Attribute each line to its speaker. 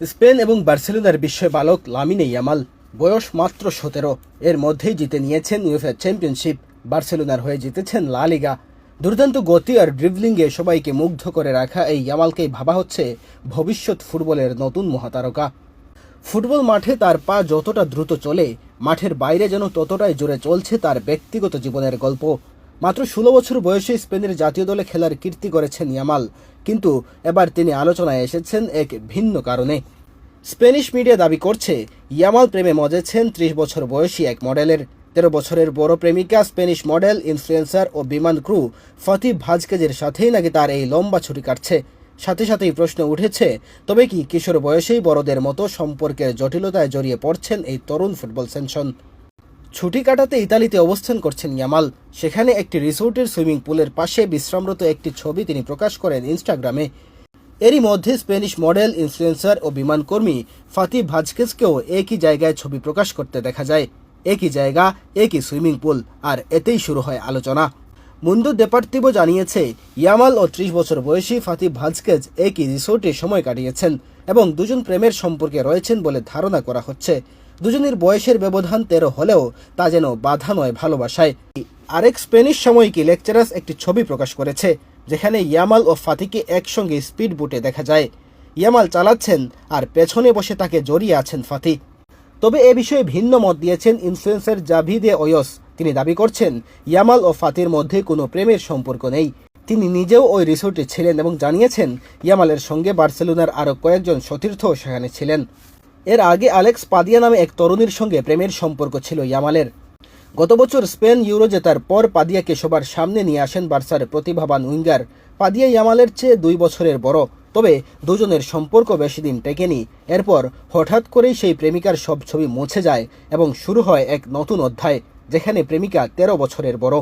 Speaker 1: Spain এবং বার্সেলোনার বিশ্ব বালক লামিনে ইয়ামাল বয়স মাত্র সতেরো। এর মধ্যেই জিতে নিয়েছেন ইউএফএ চ্যাম্পিয়নশিপ বার্সেলোনার হয়ে জিতেছেন লা লিগা। দুর্দান্ত গতি আর ড্রিবলিংয়ে সবাইকে মুগ্ধ করে রাখা এই ইয়ামালকেই ভাবা হচ্ছে ভবিষ্যৎ ফুটবলের নতুন মহাতারকা। ফুটবল মাঠে তার পা যতটা দ্রুত চলে, মাঠের বাইরে যেন ততটাই জোরে চলছে তার ব্যক্তিগত জীবনের গল্প। মাত্র ষোলো বছর বয়সে স্পেনের জাতীয় দলে খেলার কীর্তি করেছেন ইয়ামাল। কিন্তু এবার তিনি আলোচনায় এসেছেন এক ভিন্ন কারণে। স্প্যানিশ মিডিয়া দাবি করছে, ইয়ামাল প্রেমে মজেছেন ত্রিশ বছর বয়সী এক মডেলের। তেরো বছরের বড় প্রেমিকা স্প্যানিশ মডেল, ইনফ্লুয়েন্সার ও বিমান ক্রু ফতি ভাজকেজের সাথেই নাকি তার এই লম্বা ছুটি কাটছে। সাথে সাথেই প্রশ্ন উঠেছে, তবে কি কিশোর বয়সেই বড়দের মতো সম্পর্কের জটিলতায় জড়িয়ে পড়ছেন এই তরুণ ফুটবল সেনশন? ছুটি কাটাতে ইতালিতে অবস্থান করছেন ইয়ামাল। সেখানে একটি রিসোর্টের সুইমিং পুলের পাশে বিশ্রামরত একটি ছবি তিনি প্রকাশ করেন ইনস্টাগ্রামে। এরই মধ্যে স্প্যানিশ মডেল, ইনফ্লুয়েন্সার ও বিমানকর্মী ফাতি ভাজকেসকেও একই জায়গায় ছবি প্রকাশ করতে দেখা যায়। একই জায়গা, একই সুইমিং পুল, আর এতেই শুরু হয় আলোচনা। মুন্দু দেপার্তিবো জানিয়েছে, ইয়ামাল ও ত্রিশ বছর বয়সী ফাতি ভাজকেজ একই রিসোর্টে সময় কাটিয়েছেন এবং দুজন প্রেমের সম্পর্কে রয়েছেন বলে ধারণা করা হচ্ছে। দুজনের বয়সের ব্যবধান তেরো হলেও তা যেন বাধা নয় ভালোবাসায়। আরেক স্পেনিশ সাময়িকী লেকচারাস একটি ছবি প্রকাশ করেছে, যেখানে ইয়ামাল ও ফাতিকে একসঙ্গে স্পিড বুটে দেখা যায়। ইয়ামাল চালাচ্ছেন আর পেছনে বসে তাকে জড়িয়ে আছেন ফাতি। তবে এ বিষয়ে ভিন্ন মত দিয়েছেন ইনফ্লুয়েন্সার জাভিদে ওয়স। তিনি দাবি করছেন, ইয়ামাল ও ফাতির মধ্যে কোনো প্রেমের সম্পর্ক নেই। তিনি নিজেও ওই রিসোর্টে ছিলেন এবং জানিয়েছেন, ইয়ামালের সঙ্গে বার্সেলোনার আরও কয়েকজন সতীর্থ সেখানে ছিলেন। এর আগে আলেক্স পাদিয়া নামে এক তরুণীর সঙ্গে প্রেমের সম্পর্ক ছিল ইয়ামালের। গত বছর স্পেন ইউরো জেতার পর পাদিয়াকে সবার সামনে নিয়ে আসেন বার্সার প্রতিভাবান উইঙ্গার। পাদিয়া ইয়ামালের চেয়ে দুই বছরের বড়, তবে দুজনের সম্পর্ক বেশি দিন টেকেনি। এরপর হঠাৎ করেই সেই প্রেমিকার সব ছবি মুছে যায় এবং শুরু হয় এক নতুন অধ্যায়। যেখানে প্রেমিকা তেরো বছরের বড়।